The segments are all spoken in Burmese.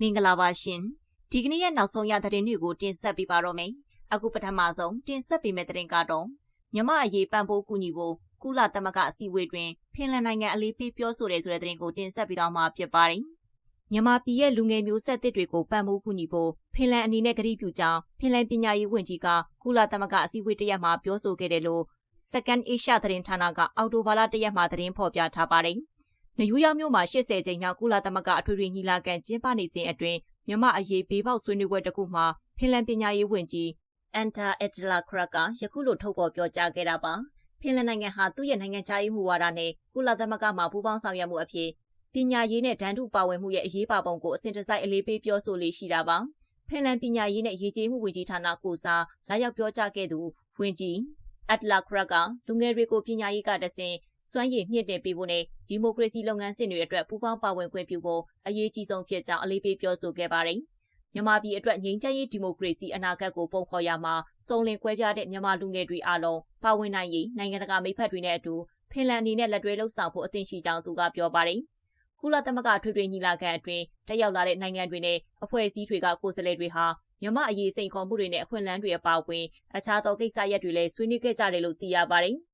မင်္ဂလာပါရှင်ဒီကနေ့ရဲ့နောက်ဆုံးရသတင်းတွေကိုတင်ဆက်ပေးပါတော့မယ်အခုပထမဆုံးတင်ဆက်ပေးမယ့်သတင်းကတော့မြမအရေးပံ့ပိုးကူညီဖို့ကုလသမဂ္ဂအစည်းအဝေးတွင်ဖင်လန်နိုင်ငံအလေးပေးပြောဆိုတဲ့ဆိုတဲ့သတင်းကိုတင်ဆက်ပေးသွားမှာဖြစ်ပါတယ်မြန်မာပြည်ရဲ့လူငယ်မျိုးဆက်သစ်တွေကိုပံ့ပိုးကူညီဖို့ဖင်လန်အနေနဲ့ကတိပြုကြောင်းဖင်လန်ပညာရေးဝန်ကြီးကကုလသမဂ္ဂအစည်းအဝေးတရက်မှာပြောဆိုခဲ့တယ်လို့ Second Asia သတင်းဌာနကအော်တိုဘာလတရက်မှာသတင်းဖော်ပြထားပါတယ်။ နယူးယောက်မြို့မှာ80ကြိမ်မြောက်ကုလသမဂ္ဂအထွေထွေညီလာခံကျင်းပနေစဉ်အတွင်းမြမအရေးဘေးပေါက်ဆွေးနွေးပွဲတစ်ခုမှာဖင်လန်ပညာရေးဝန်ကြီးအန်တာအက်တလာခရက်ကယခုလိုထုတ်ဖော်ပြောကြားခဲ့တာပါ။ဖင်လန်နိုင်ငံဟာသူ့ရဲ့နိုင်ငံခြားရေးမှုဝါဒနဲ့ကုလသမဂ္ဂမှာပူးပေါင်းဆောင်ရွက်မှုအဖြစ်ပညာရေးနဲ့ဒဏ်ထုပါဝင်မှုရဲ့အရေးပါပုံကိုအစဉ်တစိုက်အလေးပေးပြောဆိုလေးရှိတာပါ။ဖင်လန်ပညာရေးနဲ့ရည်ကြည်မှုဝန်ကြီးဌာနကိုစားလာရောက်ပြောကြားခဲ့သူဝန်ကြီးအက်တလာခရက်ကလူငယ်တွေကိုပညာရေးကတဆင် စွမ်းရည်မြင့်တင်ပေးဖို့နဲ့ဒီမိုကရေစီလုပ်ငန်းစဉ်တွေအတွက်ပူးပေါင်းပါဝင်ခွင့်ပြုဖို့အရေးကြီးဆုံးဖြစ်ကြောင်းအလေးပေးပြောဆိုခဲ့ပါတယ်။မြန်မာပြည်အတွက်ငြိမ်းချမ်းရေးဒီမိုကရေစီအနာဂတ်ကိုပုံဖော်ရမှာစုံလင်ကွဲပြားတဲ့မြန်မာလူငယ်တွေအားလုံးပါဝင်နိုင်ရေးနိုင်ငံတကာမိဖက်တွေနဲ့အတူဖင်လန်အနေနဲ့လက်တွဲလှုပ်ဆောင်ဖို့အသင့်ရှိကြောင်းသူကပြောပါတယ်။ကုလသမဂ္ဂထွေထွေညီလာခံအတွင်းတက်ရောက်လာတဲ့နိုင်ငံတွေနဲ့အဖွဲ့အစည်းတွေကကိုယ်စားလှယ်တွေဟာမြမအရေးစိန်ခေါ်မှုတွေနဲ့အခွင့်အလမ်းတွေအပါအဝင်အခြားသောကိစ္စရပ်တွေလည်းဆွေးနွေးခဲ့ကြတယ်လို့သိရပါတယ်။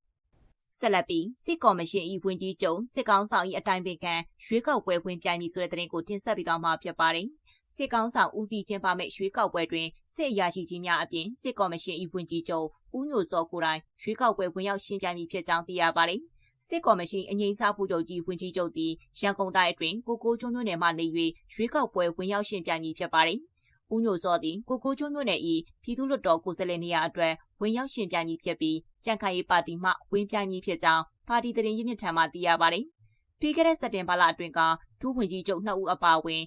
ဆက်လက်ပြီးစစ်ကော်မရှင်၏ဝန်ကြီးချုပ်စစ်ကောင်းဆောင်၏အတိုင်ပင်ခံရွေးကောက်ပွဲဝင်ပြိုင်မည်ဆိုတဲ့သတင်းကိုတင်ဆက်ပေးသွားမှာဖြစ်ပါတယ်။စစ်ကောင်းဆောင်ဦးစီးချင်းပါမဲ့ရွေးကောက်ပွဲတွင်စစ်အရာရှိကြီးများအပြင်စစ်ကော်မရှင်၏ဝန်ကြီးချုပ်ဦးညိုစောကိုတိုင်ရွေးကောက်ပွဲဝင်ရောက်ရှင်းပြမည်ဖြစ်ကြောင်းသိရပါတယ်။စစ်ကော်မရှင်အငိမ့်စားပူချုပ်ကြီးဝန်ကြီးချုပ်သည်ရန်ကုန်တိုင်းအတွင်းကိုကိုကျွန်းမြို့နယ်မှနေ၍ရွေးကောက်ပွဲဝင်ရောက်ရှင်းပြမည်ဖြစ်ပါတယ်။ဦးညိုစောသည်ကိုကိုကျွန်းမြို့နယ်၏ပြည်သူ့လွှတ်တော်ကိုယ်စားလှယ်နေရာအတွက်ဝင်ရောက်ရှင်ပြိုင်ကြီးဖြစ်ပြီး ကြံ့ခိုင်ရေးပါတီမှဝင်ပြိုင်ကြီးဖြစ်ကြောင်းပါတီတရင်ရင်းမြစ်ထံမှသိရပါတယ်။ပြီးခဲ့တဲ့စက်တင်ဘာလအတွင်းကဒုဝန်ကြီးချုပ်နှစ်ဦးအပါအဝင်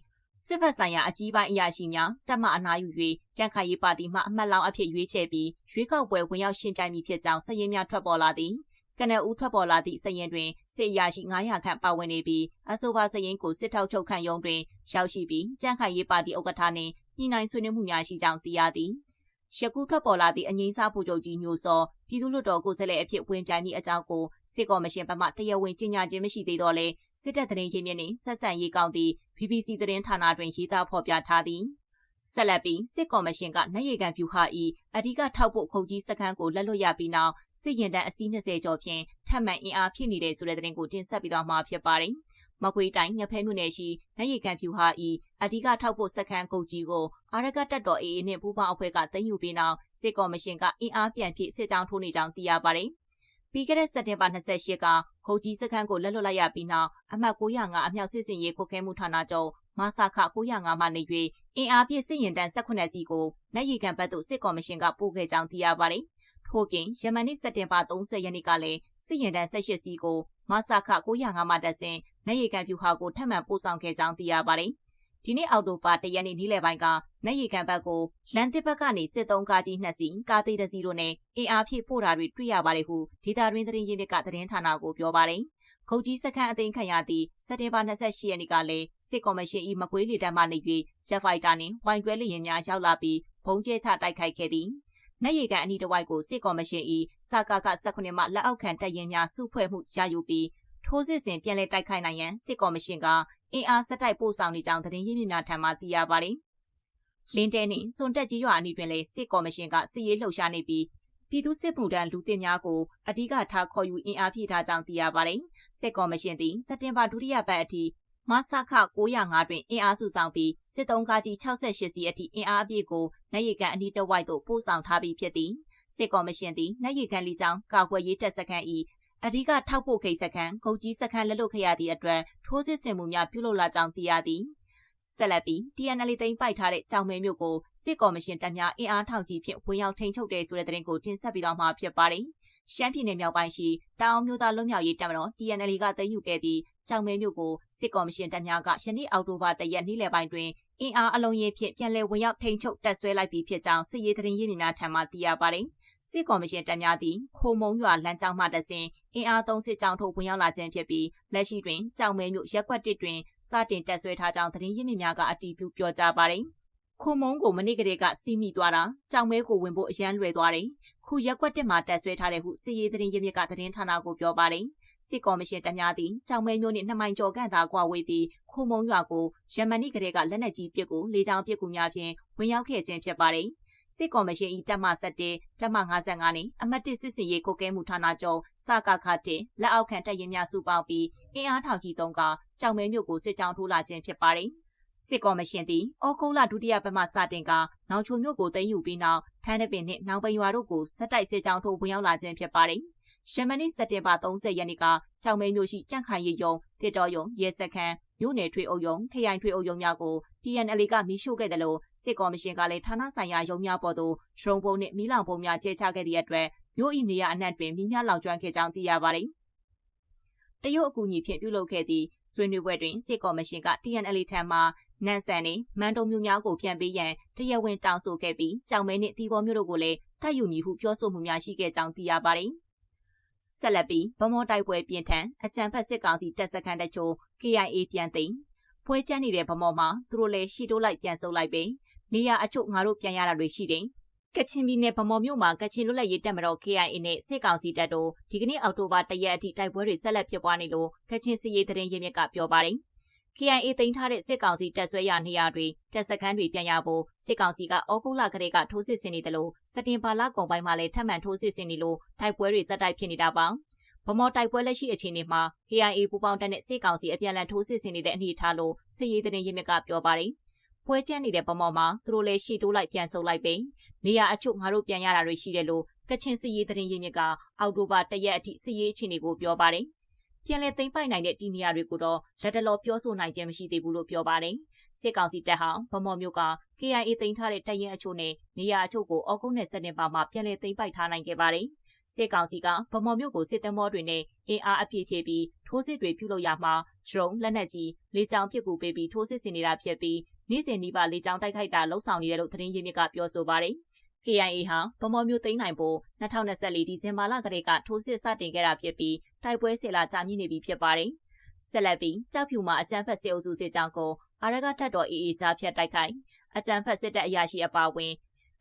စစ်ဘက်ဆိုင်ရာအကြီးပိုင်းအရာရှိများတက်မအနာယူ၍ကြံ့ခိုင်ရေးပါတီမှအမှတ်လောင်းအဖြစ်ရွေးချယ်ပြီးရွေးကောက်ပွဲဝင်ရောက်ရှင်ပြိုင်မည်ဖြစ်ကြောင်းစည်ရင်းများထွက်ပေါ်လာသည်ကနအူထွက်ပေါ်လာသည့်စရင်တွင်စစ်ရရှိ900ခန့်ပါဝင်နေပြီးအဆိုပါစရင်ကိုစစ်ထောက်ချုပ်ခန့်ရုံးတွင်ရောက်ရှိပြီးကြန့်ခိုင်ရေးပါတီဥက္ကဋ္ဌနှင့်ညှိနှိုင်းဆွေးနွေးမှုများရှိကြောင်းသိရသည်။ ယခုထွက်ပေါ်လာသည့်အငိမ့်စားဖို့ချုပ်ကြီးညိုစောပြည်သူ့လွှတ်တော်ကိုယ်စားလှယ်အဖြစ်ဝင်ပြိုင်သည့်အကြောင်းကိုစစ်ကော်မရှင်ဘက်မှတရားဝင်ကြေညာခြင်းမရှိသေးတော့လဲစစ်တပ်သတင်းရင်းမြစ်နှင့်ဆက်ဆံရေးကောင်းသည့် BBC သတင်းဌာနတွင်ရေးသားဖော်ပြထားသည်။ဆက်လက်ပြီးစစ်ကော်မရှင်ကနိုင်ရီကန်ဖြူဟာဤအဓိကထောက်ဖို့ခုတ်ကြီးစခန်းကိုလက်လွတ်ရပြီးနောက်စစ်ရင်တန်းအစီး20ကျော်ဖြင့်ထပ်မံအင်အားဖြစ်နေတဲ့ဆိုတဲ့သတင်းကိုတင်ဆက်ပြီးတော့မှာဖြစ်ပါတယ်။ မကွေးတိုင်းငဖဲမြို့နယ်ရှိနိုင်ရီကန်ဖြူဟာဤအဓိကထောက်ဖို့စခန်းကုတ်ကြီးကိုအာရကတက်တော် AA နှင့်ပူးပေါင်းအဖွဲ့ကသိမ်းယူပြီးနောက်စစ်ကော်မရှင်ကအင်အားပြန်ပြည့်စစ်ကြောင်းထိုးနေကြောင်းသိရပါတယ်။ပြီးခဲ့တဲ့စက်တင်ဘာ28ကခုတ်ကြီးစခန်းကိုလက်လွတ်လိုက်ရပြီးနောက်အမှတ်905အမြောက်စစ်စင်ရေးကုတ်ခဲမှုဌာနချုပ်မဆာခ905မှနေ၍အင်အားပြည့်စစ်ရင်တန်း18စီကိုနိုင်ရီကန်ဘက်သို့စစ်ကော်မရှင်ကပို့ခဲ့ကြောင်းသိရပါတယ်။ထို့ပြင်ယမန်နေ့စက်တင်ဘာ30ရက်နေ့ကလည်းစစ်ရင်တန်း18စီကိုမဆာခ905မှတက်စဉ် နေရီကန်ဖြူဟာကိုထပ်မံပို့ဆောင်ခဲ့ကြောင်းသိရပါတယ်။ဒီနေ့အောက်တိုဘာ၁ရက်နေ့နေ့လယ်ပိုင်းကနေရီကန်ဘက်ကိုလန်တစ်ဘက်ကနေစစ်သုံးကားကြီးနှစ်စီးကားသေးတစ်စီးတို့နဲ့အင်အားဖြည့်ပို့တာတွေတွေ့ရပါတယ်ဟုဒေတာရင်းသတင်းရင်းမြစ်ကသတင်းဌာနကိုပြောပါတယ်။ခုတ်ကြီးစခန်းအသိမ်းခံရသည့်စက်တင်ဘာ28ရက်နေ့ကလည်းစစ်ကော်မရှင်၏မကွေးလေတပ်မှနေ၍ဂျက်ဖိုက်တာနှင့်ဝိုင်တွဲလေယာဉ်များရောက်လာပြီးဘုံကျဲချတိုက်ခိုက်ခဲ့သည်။နိုင်ရီကန်အနီးတစ်ဝိုက်ကိုစစ်ကော်မရှင်၏စကာက18မှလက်အောက်ခံတပ်ရင်းများစုဖွဲ့မှုရယူပြီး ထိုးစစ်ဆင်ပြန်လည်တိုက်ခိုက်နိုင်ရန်စစ်ကော်မရှင်ကအင်အားစက်တိုက်ပို့ဆောင်နေကြောင်းသတင်းရင်းမြစ်များထံမှသိရပါတယ်။လင်းတဲနှင့်စွန်တက်ကြီးရွာအနီးတွင်လည်းစစ်ကော်မရှင်ကစစ်ရေးလှုပ်ရှားနေပြီးပြည်သူစစ်မှုထမ်းလူသစ်များကိုအ धिक ထားခေါ်ယူအင်အားဖြည့်ထားကြောင်းသိရပါတယ်။စစ်ကော်မရှင်သည်စက်တင်ဘာဒုတိယပတ်အထိမဆခ905တွင်အင်အားစုဆောင်ပြီးစစ်တုံးကားကြီး68စီအထိအင်အားအပြည့်ကိုနိုင်ရီကန်အနီးတစ်ဝိုက်သို့ပို့ဆောင်ထားပြီးဖြစ်သည်စစ်ကော်မရှင်သည်နိုင်ရီကန်လီကြောင်းကာကွယ်ရေးတပ်စခန်း၏ အဓိကထောက်ပို့ခိတ်စခန်းဂုတ်ကြီးစခန်းလက်လွတ်ခရသည့်အတွက်ထိုးစစ်ဆင်မှုများပြုလုပ်လာကြောင်းသိရသည်ဆက်လက်ပြီး TNL သိမ်းပိုက်ထားတဲ့ကြောင်မဲမြို့ကိုစစ်ကော်မရှင်တပ်များအင်အားထောက်ကြီးဖြင့်ဝင်ရောက်ထိန်းချုပ်တယ်ဆိုတဲ့သတင်းကိုတင်ဆက်ပြီးတော့မှာဖြစ်ပါတယ်။ရှမ်းပြည်နယ်မြောက်ပိုင်းရှိတောင်မျိုးသားလွတ်မြောက်ရေးတပ်မတော် TNL ကသိမ်းယူခဲ့သည့်ကြောင်မဲမြို့ကိုစစ်ကော်မရှင်တပ်များကယနေ့အောက်တိုဘာ၁ရက်နေ့လယ်ပိုင်းတွင်အင်အားအလုံးကြီးဖြင့်ပြန်လည်ဝင်ရောက်ထိန်းချုပ်တပ်ဆွဲလိုက်ပြီးဖြစ်ကြောင်းစစ်ရေးသတင်းရင်းမြစ်များထံမှသိရပါတယ်။ စစ်ကော်မရှင်တပ်များသည်ခိုမုံရွာလမ်းကြောင်းမှတစဉ်အင်အားသုံးစစ်ကြောင်းထုတ်ဝင်ရောက်လာခြင်းဖြစ်ပြီးလက်ရှိတွင်ကြောင်မဲမြို့ရက်ကွက်တစ်တွင်စတင်တက်ဆွဲထားကြောင်းသတင်းရင်းမြစ်များကအတည်ပြုပြောကြားပါတယ်။ခိုမုံကိုမနေ့ကတည်းကစီးမိသွားတာကြောင်မဲကိုဝင်ဖို့အရန်လွယ်သွားတယ်။ခုရက်ကွက်တစ်မှာတက်ဆွဲထားတဲ့ဟုစစ်ရေးသတင်းရင်းမြစ်ကသတင်းဌာနကိုပြောပါတယ်စစ်ကော်မရှင်တပ်များသည်ကြောင်မဲမျိုးနှင့်နှစ်မိုင်ကျော်ခန့်သာကွာဝေးသည့်ခိုမုံရွာကိုယမန်နေ့ကလေးကလက်နက်ကြီးပစ်ကူလေကြောင်းပစ်ကူများဖြင့်ဝင်ရောက်ခဲ့ခြင်းဖြစ်ပါတယ်။ စစ်ကော်မရှင်၏တပ်မ7တပ်မ55နှင့်အမှတ်1စစ်စင်ရေးကိုကဲမှုဌာနချုပ်စကခတင်လက်အောက်ခံတပ်ရင်းများစုပေါင်းပြီးအင်အားထောင်ကြီးသုံးကကြောင်မဲမျိုးကိုစစ်ကြောင်းထိုးလာခြင်းဖြစ်ပါတယ်။စစ်ကော်မရှင်သည်ဩကုလဒုတိယပတ်မှစတင်ကနောင်ချုံမြို့ကိုသိမ်းယူပြီးနောက်ထန်းတပင်နှင့်နောင်ပင်ရွာတို့ကိုစက်တိုက်စစ်ကြောင်းထိုးဝင်ရောက်လာခြင်းဖြစ်ပါတယ်။ ရှမနီစက်တင်ဘာ30ရက်နေ့ကကြောင်မဲမျိုးရှိကြန့်ခိုင်ရီယုံတစ်တော်ယုံရဲစခန်းမြို့နယ်ထွေအုပ်ယုံခရိုင်ထွေအုပ်ယုံများကို TNL ကမီးရှို့ခဲ့တယ်လို့စစ်ကော်မရှင်ကလည်းဌာနဆိုင်ရာယုံများပေါ်သို့ဒရုန်းပုံနှင့်မီးလောင်ပုံများကျဲချခဲ့သည့်အတွက်မြို့၏နေရာအနှံ့တွင်မီးများလောင်ကျွမ်းခဲ့ကြောင်းသိရပါတယ်။တရုတ်အကူအညီဖြင့်ပြုလုပ်ခဲ့သည့်ဆွေးနွေးပွဲတွင်စစ်ကော်မရှင်က TNL ထံမှနန်ဆန်နှင့်မန်တုံမျိုးများကိုပြန်ပေးရန်တရားဝင်တောင်းဆိုခဲ့ပြီးကြောင်မဲနှင့်တီဘောမျိုးတို့ကိုလည်းတိုက်ယူမည်ဟုပြောဆိုမှုများရှိခဲ့ကြောင်းသိရပါတယ်။ ဆက်လက်ပြီးဗမောတိုက်ပွဲပြင်းထန်အကြံဖက်စစ်ကောင်စီတပ်စခန်းတချို့ KIA ပြန်သိမ်းဖွဲကျန်းနေတဲ့ဗမောမှာသူတို့လည်းရှီတိုးလိုက်ပြန်ဆုပ်လိုက်ပဲနေရအချို့ငါတို့ပြန်ရတာတွေရှိတယ်ကချင်ပြည်နယ်ဗမော်မြို့မှာကချင်လွတ်လပ်ရေးတပ်မတော် KIA နဲ့စစ်ကောင်စီတပ်တို့ဒီကနေ့အောက်တိုဘာ၁ရက်အထိတိုက်ပွဲတွေဆက်လက်ဖြစ်ပွားနေလို့ကချင်စီရေးသတင်းရင်းမြစ်ကပြောပါတယ်။ KIA တင်ထားတဲ့စစ်ကောင်စီတပ်ဆွဲရနေရာတွေတပ်စခန်းတွေပြန်ရဖို့စစ်ကောင်စီကဩဂုတ်လကတည်းကထိုးစစ်ဆင်နေတယ်လို့စတင်ဘာလကုန်ပိုင်းမှာလည်းထပ်မံထိုးစစ်ဆင်နေလို့တိုက်ပွဲတွေဇက်တိုက်ဖြစ်နေတာပါ။ဗမော်တိုက်ပွဲလက်ရှိအခြေအနေမှာ KIA ပူပေါင်းတပ်နဲ့စစ်ကောင်စီအပြန်အလှန်ထိုးစစ်ဆင်နေတဲ့အနေအထားလို့စစ်ရေးသတင်းရင်းမြစ်ကပြောပါတယ်။ပွဲကျန်းနေတဲ့ပမော်မှာသူတို့လည်းရှီတိုးလိုက်ပြန်ဆုပ်လိုက်ပဲနေရာအချို့ငါတို့ပြန်ရတာတွေရှိတယ်လို့ကချင်စစ်ရေးသတင်းရင်းမြစ်ကအောက်တိုဘာတရက်အထိစစ်ရေးအခြေအနေကိုပြောပါတယ် ပြန်လည်သိမ်းပိုက်နိုင်တဲ့ဒီနေရာတွေကိုတော့လက်တလောပြောဆိုနိုင်ခြင်းမရှိသေးဘူးလို့ပြောပါတယ်။စစ်ကောင်စီတပ်ဟောင်းဗမော်မျိုးက KIA သိမ်းထားတဲ့တပ်ရင်းအချို့နဲ့နေရာအချို့ကိုအောက်ကုန်းနဲ့စက်တင်ဘာမှာပြန်လည်သိမ်းပိုက်ထားနိုင်ခဲ့ပါတယ်။စစ်ကောင်စီကဗမော်မျိုးကိုစစ်တမောတွေနဲ့အင်အားအပြည့်ဖြည့်ပြီးထိုးစစ်တွေပြုလုပ်ရမှာဒရုန်းလက်နက်ကြီးလေကြောင်းပစ်ကူပေးပြီးထိုးစစ်ဆင်နေတာဖြစ်ပြီးနေ့စဉ်နီးပါးလေကြောင်းတိုက်ခိုက်တာလှုံ့ဆော်နေတယ်လို့သတင်းရင်းမြစ်ကပြောဆိုပါတယ်။ KIA ဟာဗမော်မျိုးသိမ်းနိုင်ဖို့2024ဒီဇင်ဘာလကတည်းကထိုးစစ်စတင်ခဲ့တာဖြစ်ပြီးတိုက်ပွဲဆယ်လကြာမြင့်နေပြီဖြစ်ပါတယ်။ဆက်လက်ပြီးကြောက်ဖြူမှာအကြမ်းဖက်စစ်အုပ်စုစစ်ကြောင်းကိုအာရကထတ်တော် AA ကြားဖြတ်တိုက်ခိုက်အကြမ်းဖက်စစ်တပ်အရာရှိအပါအဝင်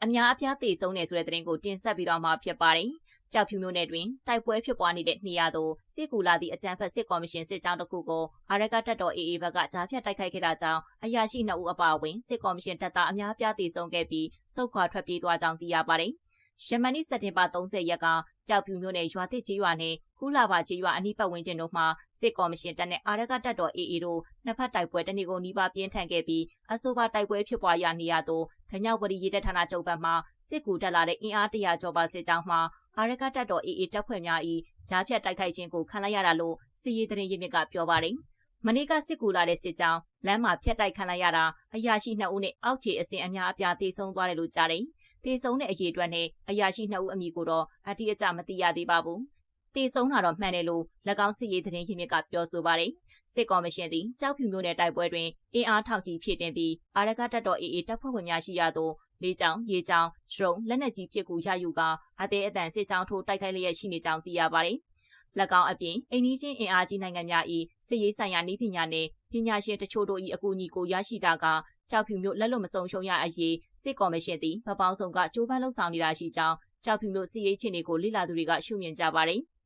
အများအပြားတည်ဆုံးနေဆိုတဲ့သတင်းကိုတင်ဆက်ပြီးတော့မှာဖြစ်ပါတယ်။ ကြောက်ဖြူမြို့နယ်တွင်တိုက်ပွဲဖြစ်ပွားနေတဲ့နေရာသို့စစ်ကူလာသည့်အကြမ်းဖက်စစ်ကော်မရှင်စစ်ကြောင်းတစ်ခုကိုအာရကတပ်တော် AA ဘက်ကကြားဖြတ်တိုက်ခိုက်ခဲ့တာကြောင့်အရာရှိ2ဦးအပါအဝင်စစ်ကော်မရှင်တပ်သားအများပြားတည်ဆုံခဲ့ပြီးစုခွာထွက်ပြေးသွားကြောင်းသိရပါတယ်။ယမန်နေ့စက်တင်ဘာ30ရက်ကကြောက်ဖြူမြို့နယ်ရွာသစ်ကြီးရွာနဲ့ကူလာပါကြီးရွာအနီးပတ်ဝန်းကျင်တို့မှာစစ်ကော်မရှင်တပ်နဲ့အာရကတပ်တော် AA တို့နှစ်ဖက်တိုက်ပွဲတနေကုန်နီးပါးပြင်းထန်ခဲ့ပြီးအဆိုပါတိုက်ပွဲဖြစ်ပွားရာနေရာသို့ဓညောက်ဝရီရေးတပ်ဌာနချုပ်ဘက်မှစစ်ကူတက်လာတဲ့အင်အားတရာကျော်ပါစစ်ကြောင်းမှ အာရကတပ်တော် AA တပ်ဖွဲ့များ၏ကြားဖြတ်တိုက်ခိုက်ခြင်းကိုခံလိုက်ရတာလို့စစ်ရေးသတင်းရင်းမြစ်ကပြောပါတယ်။မနေ့ကစစ်ကူလာတဲ့စစ်ကြောင်းလမ်းမှာဖျက်တိုက်ခံလိုက်ရတာအရာရှိ2ဦးနဲ့အောက်ခြေအစဉ်အများအပြားတေဆုံးသွားတယ်လို့ကြားတယ်။တေဆုံးတဲ့အရေးအတွက်နဲ့အရာရှိ2ဦးအမည်ကိုတော့အတိအကျမသိရသေးပါဘူး။တေဆုံးတာတော့မှန်တယ်လို့၎င်းစစ်ရေးသတင်းရင်းမြစ်ကပြောဆိုပါတယ်။စစ်ကော်မရှင်သည်ကြောက်ဖြူမျိုးနယ်တိုက်ပွဲတွင်အင်အားထောက်ကြီးဖြစ်တင်ပြီးအာရကတပ်တော် AA တပ်ဖွဲ့ဝင်များရှိရာသို့ လေးချောင်းရေချောင်းဒရုန်းလက်နက်ကြီးပစ်ကူရယူကအသေးအတန်စစ်ကြောင်းထိုးတိုက်ခိုက်လျက်ရှိနေကြောင်းသိရပါတယ်။၎င်းအပြင်အိန္ဒိချင်းအင်အားကြီးနိုင်ငံများ၏စစ်ရေးဆိုင်ရာနည်းပညာနှင့်ပညာရှင်တချို့တို့၏အကူအညီကိုရရှိတာကကြောက်ဖြူမျိုးလက်လွတ်မဆုံရှုံရအရေးစစ်ကော်မရှင်သည်ဗပောင်းဆောင်ကကြိုးပမ်းလှုံ့ဆော်နေတာရှိကြောင်းကြောက်ဖြူမျိုးစစ်ရေးချင်းတွေကိုလိလာသူတွေကရှုမြင်ကြပါတယ်။